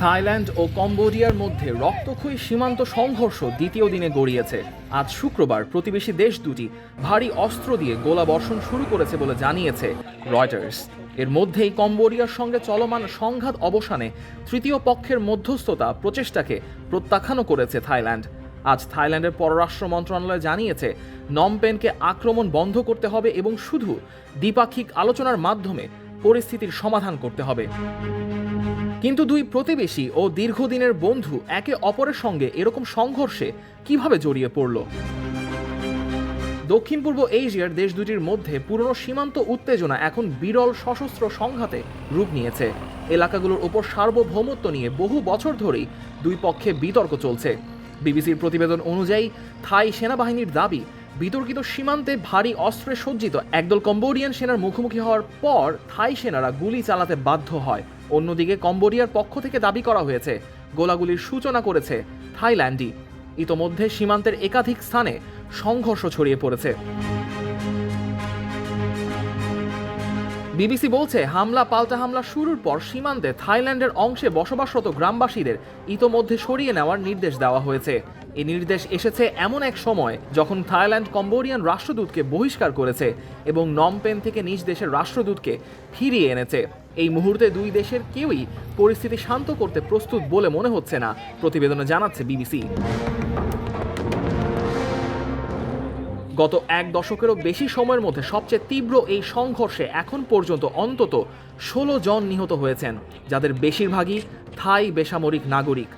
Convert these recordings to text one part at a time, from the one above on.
Thailand ও কম্বোডিয়ার মধ্যে রক্তক্ষয়ী সীমান্ত সংঘর্ষ দ্বিতীয় দিনে গড়িয়েছে। আজ শুক্রবার প্রতিবেশী দেশ দুটি ভারী অস্ত্র দিয়ে গোলা বর্ষণ শুরু করেছে বলে জানিয়েছে রয়টার্স। এর মধ্যেই কম্বোডিয়ার সঙ্গে চলমান সংঘাত অবসানে তৃতীয় পক্ষের মধ্যস্থতা প্রচেষ্টাকে প্রত্যাখ্যানও করেছে থাইল্যান্ড। আজ থাইল্যান্ডের পররাষ্ট্র মন্ত্রণালয় জানিয়েছে নমপেনকে আক্রমণ বন্ধ করতে হবে এবং শুধু দ্বিপাক্ষিক আলোচনার মাধ্যমে পরিস্থিতির সমাধান করতে হবে। কিন্তু দুই প্রতিবেশী ও দীর্ঘদিনের বন্ধু একে অপরের সঙ্গে এরকম সংঘর্ষে কীভাবে জড়িয়ে পড়ল? দক্ষিণ পূর্ব এশিয়ার দেশ দুটির মধ্যে পুরনো সীমান্ত উত্তেজনা এখন বিরল সশস্ত্র সংঘাতে রূপ নিয়েছে। এলাকাগুলোর ওপর সার্বভৌমত্ব নিয়ে বহু বছর ধরেই দুই পক্ষে বিতর্ক চলছে। বিবিসির প্রতিবেদন অনুযায়ী, থাই সেনাবাহিনীর দাবি, বিতর্কিত সীমান্তে ভারী অস্ত্রে সজ্জিত একদল কম্বোডিয়ান সেনার মুখোমুখি হওয়ার পর থাই সেনারা গুলি চালাতে বাধ্য হয়। অন্যদিকে কম্বোডিয়ার পক্ষ থেকে দাবি করা হয়েছে, গোলাগুলির সূচনা করেছে থাইল্যান্ডই। ইতোমধ্যে সীমান্তের একাধিক স্থানে সংঘর্ষ ছড়িয়ে পড়েছে। বিবিসি বলছে, হামলা পাল্টা হামলা শুরুর পর সীমান্তে থাইল্যান্ডের অংশে বসবাসরত গ্রামবাসীদের ইতোমধ্যে সরিয়ে নেওয়ার নির্দেশ দেওয়া হয়েছে। এই নির্দেশ এসেছে এমন এক সময় যখন থাইল্যান্ড কম্বোডিয়ান রাষ্ট্রদূতকে বহিষ্কার করেছে এবং নমপেন থেকে নিজ দেশের রাষ্ট্রদূতকে ফিরিয়ে এনেছে। এই মুহূর্তে দুই দেশের কেউই পরিস্থিতি শান্ত করতে প্রস্তুত বলে মনে হচ্ছে না, প্রতিবেদনে জানাচ্ছে বিবিসি। গত এক দশকেরও বেশি সময়ের মধ্যে সবচেয়ে তীব্র এই সংঘর্ষে এখন পর্যন্ত অন্তত ষোলো জন নিহত হয়েছেন, যাদের বেশিরভাগই থাই বেসামরিক নাগরিক।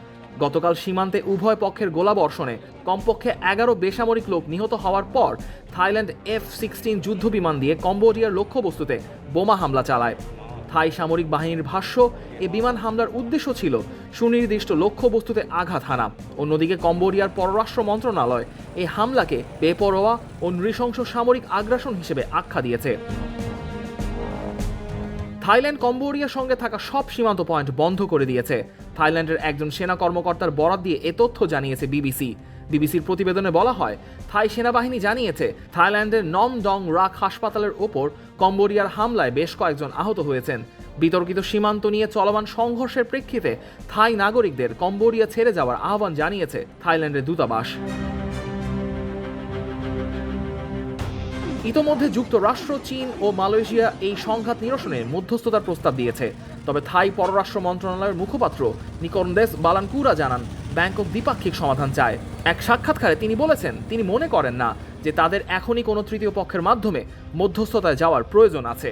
গতকাল সীমান্তে উভয় পক্ষের গোলাবর্ষণে কমপক্ষে এগারো বেসামরিক লোক নিহত হওয়ার পর থাইল্যান্ড এফ সিক্সটিন যুদ্ধবিমান দিয়ে কম্বোডিয়ার লক্ষ্যবস্তুতে বোমা হামলা চালায়। থাই সামরিক বাহিনীর ভাষ্য, এ বিমান হামলার উদ্দেশ্য ছিল সুনির্দিষ্ট লক্ষ্যবস্তুতে আঘাত হানা। অন্যদিকে কম্বোডিয়ার পররাষ্ট্র মন্ত্রণালয় এই হামলাকে বেপরোয়া ও নৃশংস সামরিক আগ্রাসন হিসেবে আখ্যা দিয়েছে। থাইল্যান্ড কম্বোডিয়ার সঙ্গে থাকা সব সীমান্ত পয়েন্ট বন্ধ করে দিয়েছে। থাইল্যান্ডের একজন সেনা কর্মকর্তার বরাত দিয়ে এ তথ্য জানিয়েছে বিবিসি। বিবিসির প্রতিবেদনে বলা হয়, থাই সেনাবাহিনী জানিয়েছে, থাইল্যান্ডের নম ডং রাক হাসপাতালের ওপর কম্বোডিয়ার হামলায় বেশ কয়েকজন আহত হয়েছেন। বিতর্কিত সীমান্ত নিয়ে চলমান সংঘর্ষের প্রেক্ষিতে থাই নাগরিকদের কম্বোডিয়া ছেড়ে যাওয়ার আহ্বান জানিয়েছে থাইল্যান্ডের দূতাবাস। ইতোমধ্যে যুক্তরাষ্ট্র, চীন ও মালয়েশিয়া এই সংঘাত নিরসনে মধ্যস্থতার প্রস্তাব দিয়েছে। তবে থাই পররাষ্ট্র মন্ত্রণালয়ের মুখপাত্র নিকরন্দেস বালানকুরা জানান ব্যাংকক দ্বিপাক্ষিক সমাধান চায়। এক সাক্ষাৎকারে তিনি বলেছেন, তিনি মনে করেন না যে তাদের এখনই কোনো তৃতীয় পক্ষের মাধ্যমে মধ্যস্থতায় যাওয়ার প্রয়োজন আছে।